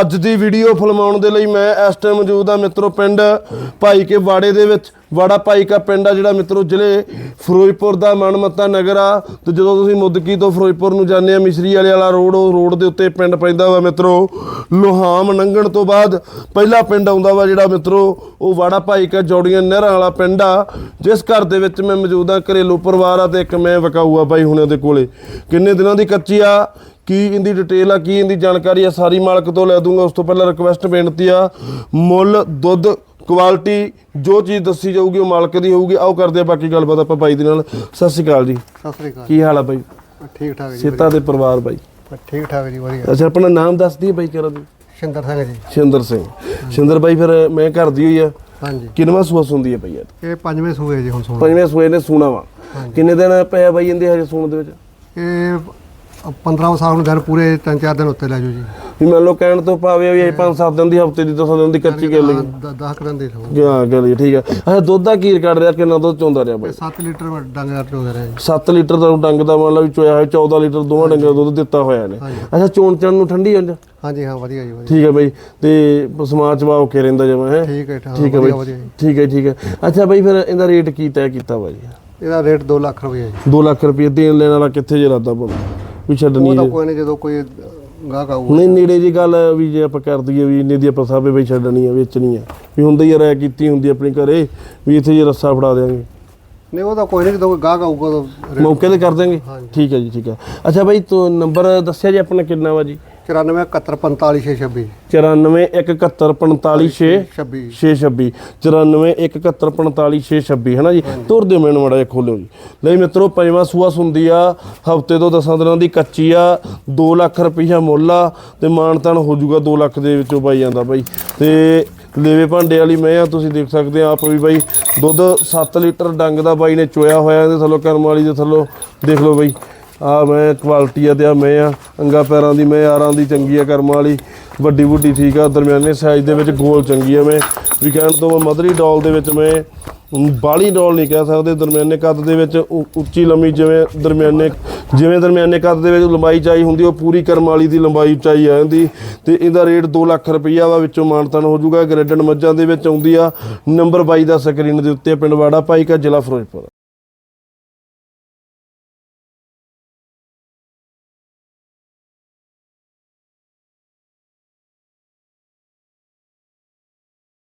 ਅੱਜ ਦੀ ਵੀਡੀਓ ਫਿਲਮਾਉਣ ਦੇ ਲਈ ਮੈਂ ਇਸ ਟਾਈਮ ਮੌਜੂਦ ਆ ਮਿੱਤਰੋ ਪਿੰਡ ਭਾਈ ਕੇ ਵਾੜੇ ਦੇ ਵਿੱਚ। ਵਾੜਾ ਭਾਈ ਕਾ ਪਿੰਡ ਆ ਜਿਹੜਾ ਮਿੱਤਰੋ ਜ਼ਿਲ੍ਹੇ ਫਿਰੋਜ਼ਪੁਰ ਦਾ ਮਨਮੱਤਾ ਨਗਰ ਆ। ਤੇ ਜਦੋਂ ਤੁਸੀਂ ਮੁੱਦਕੀ ਤੋਂ ਫਿਰੋਜ਼ਪੁਰ ਨੂੰ ਜਾਂਦੇ ਆ, ਮਿਸਰੀ ਵਾਲੇ ਵਾਲਾ ਰੋਡ, ਉਹ ਰੋਡ ਦੇ ਉੱਤੇ ਪਿੰਡ ਪੈਂਦਾ ਵਾ ਮਿੱਤਰੋ। ਲੋਹਾਮ ਲੰਘਣ ਤੋਂ ਬਾਅਦ ਪਹਿਲਾ ਪਿੰਡ ਆਉਂਦਾ ਵਾ ਜਿਹੜਾ ਮਿੱਤਰੋ, ਉਹ ਵਾੜਾ ਭਾਈ ਕਾ ਜੋੜੀਆਂ ਨਹਿਰਾਂ ਵਾਲਾ ਪਿੰਡ ਆ। ਜਿਸ ਘਰ ਦੇ ਵਿੱਚ ਮੈਂ ਮੌਜੂਦ ਆ ਘਰੇਲੂ ਪਰਿਵਾਰ ਆ ਤੇ ਇੱਕ ਮੈਂ ਵਕਾਊ ਆ ਬਾਈ ਹੁਣੇ ਉਹਦੇ ਕੋਲੇ। ਕਿੰਨੇ ਦਿਨਾਂ ਦੀ ਕੱਚੀ ਆ? ਕੀ ਇਹਦੀ ਡਿਟੇਲ ਆ ਕੀ ਇਹਦੀ ਜਾਣਕਾਰੀ ਆ ਸਾਰੀ ਮਾਲਕ ਤੋਂ ਲੈ ਦੂੰਗਾ। ਉਸ ਤੋਂ ਪਹਿਲਾਂ ਰਿਕਵੈਸਟ ਬੇਨਤੀ ਆ ਮੁੱਲ ਦੁੱਧ ਕੁਆਲਿਟੀ ਜੋ ਚੀਜ਼ ਦੱਸੀ ਜਾਊਗੀ ਉਹ ਮਾਲਕ ਦੀ ਹੋਊਗੀ। ਆਓ ਕਰਦੇ ਆ ਬਾਕੀ ਗੱਲਬਾਤ ਆਪਾਂ ਬਾਈ ਦੇ ਨਾਲ। ਸਤਿ ਸ਼੍ਰੀ ਅਕਾਲ ਜੀ। ਸਤਿ ਸ੍ਰੀ ਅਕਾਲ। ਕੀ ਹਾਲ ਆ ਬਾਈ? ਠੀਕ ਠਾਕ ਜੀ ਸੇਤਾ ਦੇ ਪਰਿਵਾਰ ਬਾਈ। ਠੀਕ ਠਾਕ ਜੀ ਵਧੀਆ। ਅੱਛਾ ਆਪਣਾ ਨਾਮ ਦੱਸ ਦਈਏ ਬਾਈ ਕਰਾਂ ਦੀ ਸ਼ਿੰਦਰ ਸਿੰਘ ਜੀ। ਸ਼ਿੰਦਰ ਸਿੰਘ। ਸ਼ਿੰਦਰ ਬਾਈ ਫਿਰ ਮੈਂ ਘਰ ਦੀ ਹੋਈ ਆ। ਹਾਂਜੀ। ਕਿੰਨਵਾਂ ਸੂਆ ਸੁੰਦੀ ਹੈ ਯਾਰ ਇਹ ਪੰਜਵੇਂ ਸੂਏ ਜੀ ਹੁਣ ਸੁਣ ਪੰਜਵੇਂ ਸੂਏ ਨੇ ਸੂਣਾ ਵਾ। ਕਿੰਨੇ ਦਿਨ ਪਿਆ ਬਾਈ ਇਹਦੇ ਹਜੇ ਸੂਣ ਦੇ ਵਿੱਚ? ਇਹ 15 ਸਾਲ ਨੂੰ ਦਿਨ ਪੂਰੇ ਤਿੰਨ ਚਾਰ ਦਿਨ ਉੱਤੇ ਲੈ ਜਾਓ ਜੀ। ਵੀ ਮੰਨ ਲਓ ਕਹਿਣ ਤੋਂ ਭਾਵੇਂ ਵੀ ਇਹ 5-7 ਦਿਨ ਦੀ ਹਫ਼ਤੇ ਦੀ 10 ਦਿਨ ਦੀ ਕੱਚੀ ਗੱਲ ਲਈ 10 ਦਿਨ ਦੇ ਲਓ ਗਿਆ ਗੱਲ ਜੀ, ਠੀਕ ਆ। ਅੱਛਾ ਦੁੱਧ ਦਾ ਕੀ ਰਿਕਾਰਡ ਰਿਹਾ ਕਿੰਨਾ ਦੁੱਧ ਚੋਂਦਾ ਰਿਹਾ ਬਾਈ? 7 ਲੀਟਰ ਡੰਗ ਦਾ ਟੋ ਰਿਹਾ ਜੀ। 7 ਲੀਟਰ ਦਾ ਡੰਗ ਦਾ ਮੰਨ ਲਾ ਵੀ ਚੋਇਆ ਹੋਇਆ 14 ਲੀਟਰ ਦੋਵਾਂ ਡੰਗਾਂ ਦਾ ਦੁੱਧ ਦਿੱਤਾ ਹੋਇਆ ਨੇ। ਅੱਛਾ ਚੋਣ ਚਣ ਨੂੰ ਠੰਡੀ ਹੁੰਜ ਹਾਂਜੀ ਹਾਂ ਵਧੀਆ ਜੀ ਠੀਕ ਹੈ ਬਾਈ। ਤੇ ਸਮਾਜ ਚਵਾ ਓਕੇ ਰਹਿੰਦਾ ਜਮਾ ਹੈ? ਠੀਕ ਹੈ ਠੀਕ ਹੈ ਬਾਈ। ਜੀ। ਠੀਕ ਹੈ ਠੀਕ ਹੈ। ਅੱਛਾ ਬਾਈ ਫਿਰ ਇਹਦਾ ਰੇਟ ਕੀ ਤੈਅ ਕੀਤਾ ਬਾਈ ਇਹਦਾ ਰੇਟ 2 ਲੱਖ ਰੁਪਏ ਜੀ। 2 ਲੱਖ ਰੁਪਏ ਦੇਣ ਲੈਣ ਵਾਲਾ ਕਿੱਥੇ ਜੇ ਇਰਾਦਾ ਬਣ ਵੀ ਛੱਡਣੀ ਉਹ ਤਾਂ ਕੋਈ ਨਹੀਂ ਜਦੋਂ ਕੋਈ ਗਾਹਕ ਆਊ ਨਹੀਂ ਨੇੜੇ ਜੀ ਗੱਲ ਵੀ ਜੇ ਆਪਾਂ ਕਰ ਦਈਏ ਵੀ ਇੰਨੇ ਦੀ ਆਪਾਂ ਸਾਬੇ ਬਈ ਛੱਡਣੀ ਆ ਵੇਚਣੀ ਆ। ਵੀ ਹੁੰਦਾ ਹੀ ਰਾਇ ਕੀਤੀ ਹੁੰਦੀ ਆਪਣੀ ਘਰੇ ਵੀ ਇੱਥੇ ਜੇ ਰੱਸਾ ਫੜਾ ਦੇਾਂਗੇ ਨਹੀਂ ਉਹ ਤਾਂ ਕੋਈ ਨਹੀਂ ਜਦੋਂ ਕੋਈ ਗਾਹਕ ਆਊਗਾ ਮੌਕੇ ਤੇ ਕਰ ਦਾਂਗੇ ਠੀਕ ਹੈ ਜੀ ਠੀਕ ਹੈ ਅੱਛਾ ਬਾਈ ਤੂੰ ਨੰਬਰ ਦੱਸਿਆ ਜੀ ਆਪਣਾ ਕਿੰਨਾ ਵਾ ਜੀ? 94 71 45 626 94174556 26 626 94174556 ਹੈ ਨਾ ਜੀ ਤੁਰ ਦਿਓ ਮੈਨੂੰ ਮੜਾ ਜਿਹਾ ਖੋਲਿਓ ਜੀ ਲਈ ਮਿੱਤਰੋ ਪੰਜਵਾਂ ਸੂਆ ਸੁੰਦੀ ਆ ਹਫ਼ਤੇ ਤੋਂ ਦਸਾਂ ਦਿਨਾਂ ਦੀ ਕੱਚੀ ਆ 2 ਲੱਖ ਰੁਪਈਆ ਮੁੱਲ ਆ ਤੇ ਮਾਨਤਾਨ ਹੋ ਜਾਊਗਾ 2 ਲੱਖ ਦੇ ਵਿੱਚੋਂ ਪਾਈ ਜਾਂਦਾ ਬਾਈ ਤੇ ਲੇਵੇ ਭਾਂਡੇ ਵਾਲੀ ਮੈਂ ਆ ਤੁਸੀਂ ਦੇਖ ਸਕਦੇ ਆ ਆਪ ਵੀ ਬਾਈ ਦੁੱਧ 7 ਲੀਟਰ ਡੰਗ ਦਾ ਬਾਈ ਨੇ ਚੋਇਆ ਹੋਇਆ ਇਹਦੇ ਥੱਲੋਂ ਕਰਮ ਵਾਲੀ ਦੇ ਥੱਲੋਂ ਦੇਖ ਲਓ ਬਾਈ ਆ ਮੈਂ ਕੁਆਲਿਟੀ ਆ ਤੇ ਆ ਮੈਂ ਆ ਅੰਗਾ ਪੈਰਾਂ ਦੀ ਮੈਂ ਆਰਾਂ ਦੀ ਚੰਗੀ ਆ, ਕਰਮ ਵਾਲੀ। ਵੱਡੀ ਵੱਡੀ ਠੀਕ ਆ, ਦਰਮਿਆਨੇ ਸਾਈਜ਼ ਦੇ ਵਿੱਚ ਗੋਲ ਚੰਗੀ ਆ ਮੈਂ। ਵੀ ਕਹਿਣ ਤੋਂ ਮੈਂ ਮਦਰੀ ਡੋਲ ਦੇ ਵਿੱਚ ਮੈਂ ਬਾਲੀ ਡੋਲ ਨਹੀਂ ਕਹਿ ਸਕਦੇ, ਦਰਮਿਆਨੇ ਕੱਦ ਦੇ ਵਿੱਚ ਉੱਚੀ ਲੰਮੀ ਜਿਵੇਂ ਦਰਮਿਆਨੇ ਜਿਵੇਂ ਦਰਮਿਆਨੇ ਕੱਦ ਦੇ ਵਿੱਚ ਲੰਬਾਈ ਚਾਈ ਹੁੰਦੀ, ਉਹ ਪੂਰੀ ਕਰਮ ਵਾਲੀ ਦੀ ਲੰਬਾਈ ਉਚਾਈ ਆ ਜਾਂਦੀ। ਤੇ ਇਹਦਾ ਰੇਟ 2 ਲੱਖ ਰੁਪਈਆ ਵਾ ਵਿੱਚੋਂ ਮਾਨਤਨ ਹੋ ਜਾਊਗਾ ਗ੍ਰੇਡਨ ਮੱਝਾਂ ਦੇ ਵਿੱਚ ਆਉਂਦੀ ਆ। ਨੰਬਰ 22 ਦਾ ਸਕਰੀਨ ਦੇ ਉੱਤੇ ਪਿੰਡ ਵਾੜਾ, ਭਾਈ ਕਾ ਜ਼ਿਲ੍ਹਾ ਫਿਰੋਜ਼ਪੁਰ।